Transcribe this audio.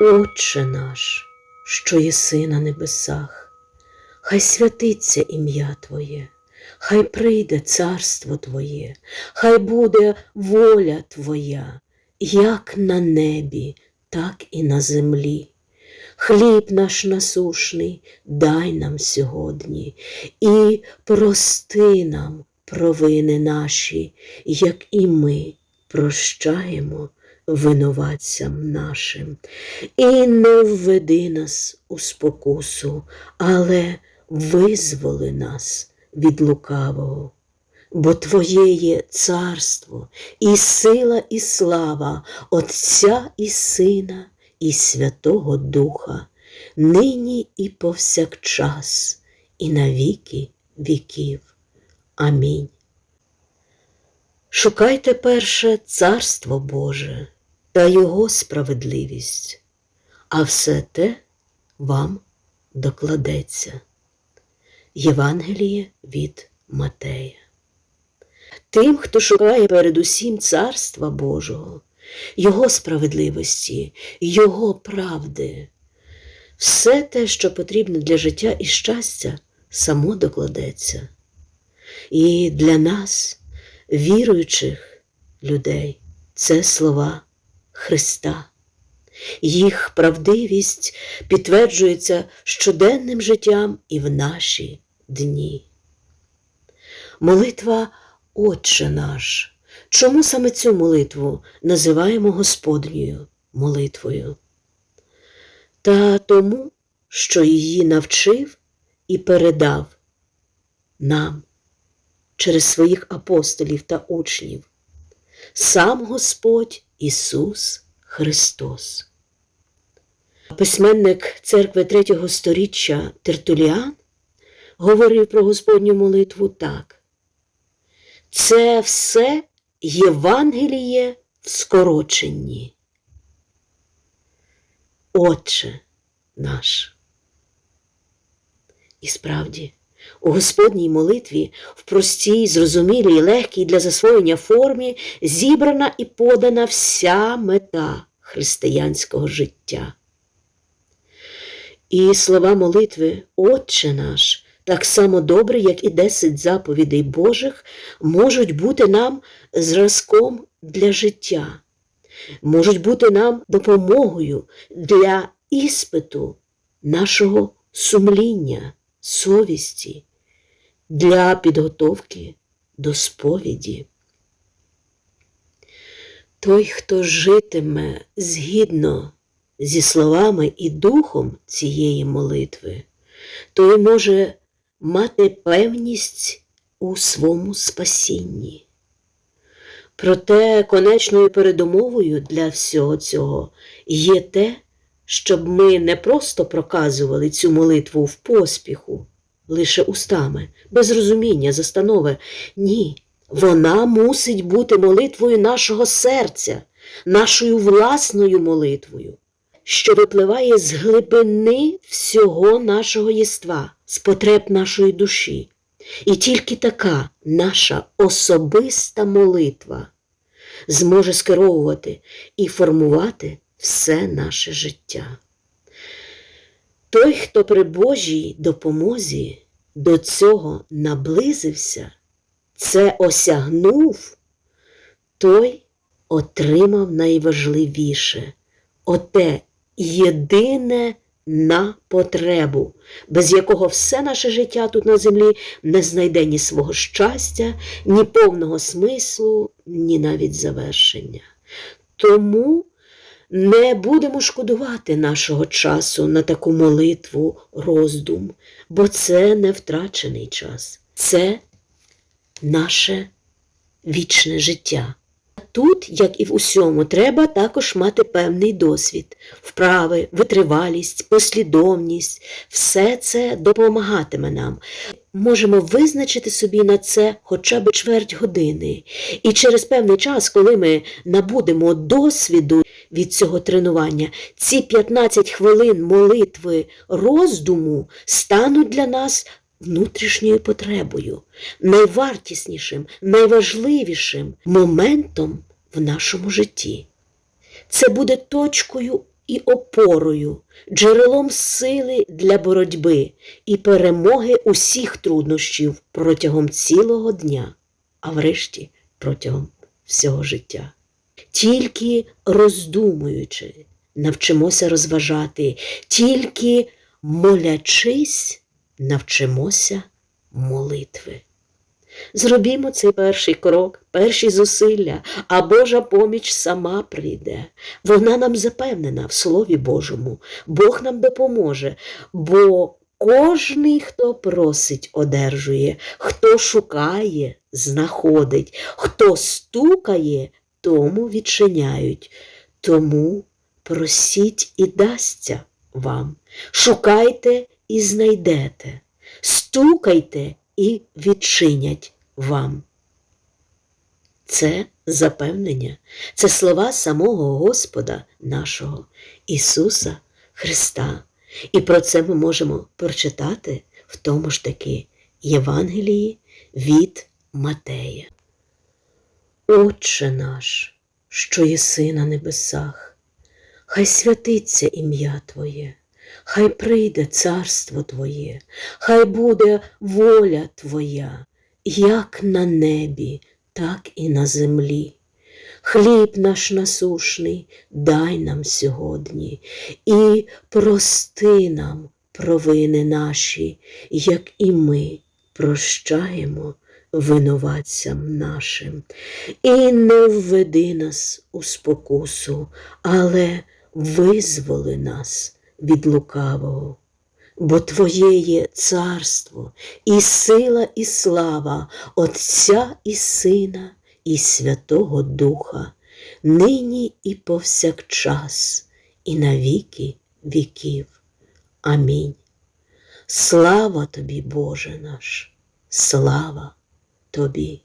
Отче наш, що єси на небесах, хай святиться ім'я Твоє, хай прийде царство Твоє, хай буде воля Твоя, як на небі, так і на землі. Хліб наш насушний дай нам сьогодні і прости нам провини наші, як і ми прощаємо винуватцям нашим. І не введи нас у спокусу, але визволи нас від лукавого. Бо Твоє є царство, і сила, і слава Отця і Сина, і Святого Духа, нині і повсякчас, і на віки віків. Амінь. Шукайте перше Царство Боже та Його справедливість, а все те вам докладеться. Євангеліє від Матея. Тим, хто шукає передусім Царства Божого, Його справедливості, Його правди, все те, що потрібно для життя і щастя, само докладеться. І для нас, віруючих людей, це слова Христа. Їх правдивість підтверджується щоденним життям і в наші дні. Молитва Отче наш. Чому саме цю молитву називаємо Господньою молитвою? Та тому, що її навчив і передав нам через своїх апостолів та учнів, сам Господь Ісус Христос. Письменник церкви третього сторіччя Тертуліан говорив про Господню молитву так. Це все Євангеліє в скороченні. Отче наш. І справді, у Господній молитві в простій, зрозумілій, легкій для засвоєння формі зібрана і подана вся мета християнського життя. І слова молитви Отче наш, так само добре, як і десять заповідей Божих, можуть бути нам зразком для життя, можуть бути нам допомогою для іспиту нашого сумління, совісті, для підготовки до сповіді. Той, хто житиме згідно зі словами і духом цієї молитви, той може мати певність у своєму спасінні. Проте конечною передумовою для всього цього є те, щоб ми не просто проказували цю молитву в поспіху, лише устами, без розуміння, застанови. Ні, вона мусить бути молитвою нашого серця, нашою власною молитвою, що випливає з глибини всього нашого єства, з потреб нашої душі. І тільки така наша особиста молитва зможе скеровувати і формувати все наше життя. Той, хто при Божій допомозі до цього наблизився, це осягнув, той отримав найважливіше оте єдине на потребу, без якого все наше життя тут на землі не знайде ні свого щастя, ні повного смислу, ні навіть завершення. Тому не будемо шкодувати нашого часу на таку молитву, роздум, бо це не втрачений час, це наше вічне життя. Тут, як і в усьому, треба також мати певний досвід, вправи, витривалість, послідовність. Все це допомагатиме нам. Можемо визначити собі на це хоча б чверть години. І через певний час, коли ми набудемо досвіду від цього тренування, ці 15 хвилин молитви роздуму стануть для нас внутрішньою потребою, найвартіснішим, найважливішим моментом в нашому житті. Це буде точкою і опорою, джерелом сили для боротьби і перемоги усіх труднощів протягом цілого дня, а врешті протягом всього життя. Тільки роздумуючи, навчимося розважати, тільки молячись, навчимося молитви. Зробімо цей перший крок, перші зусилля, а Божа поміч сама прийде. Вона нам запевнена в Слові Божому. Бог нам допоможе, бо кожний, хто просить, одержує, хто шукає, знаходить, хто стукає, тому відчиняють. Тому просіть і дасться вам. Шукайте і знайдете, стукайте і відчинять вам. Це запевнення, це слова самого Господа нашого Ісуса Христа. І про це ми можемо прочитати в тому ж таки Євангелії від Матея. Отче наш, що єси на небесах, хай святиться ім'я Твоє, хай прийде царство Твоє, хай буде воля Твоя, як на небі, так і на землі. Хліб наш насушний дай нам сьогодні і прости нам провини наші, як і ми прощаємо винуватцям нашим. І не введи нас у спокусу, але визволи нас від лукавого. Бо Твоє є царство, і сила, і слава Отця і Сина, і Святого Духа, нині і повсякчас, і на віки віків. Амінь. Слава тобі, Боже наш, слава тобі.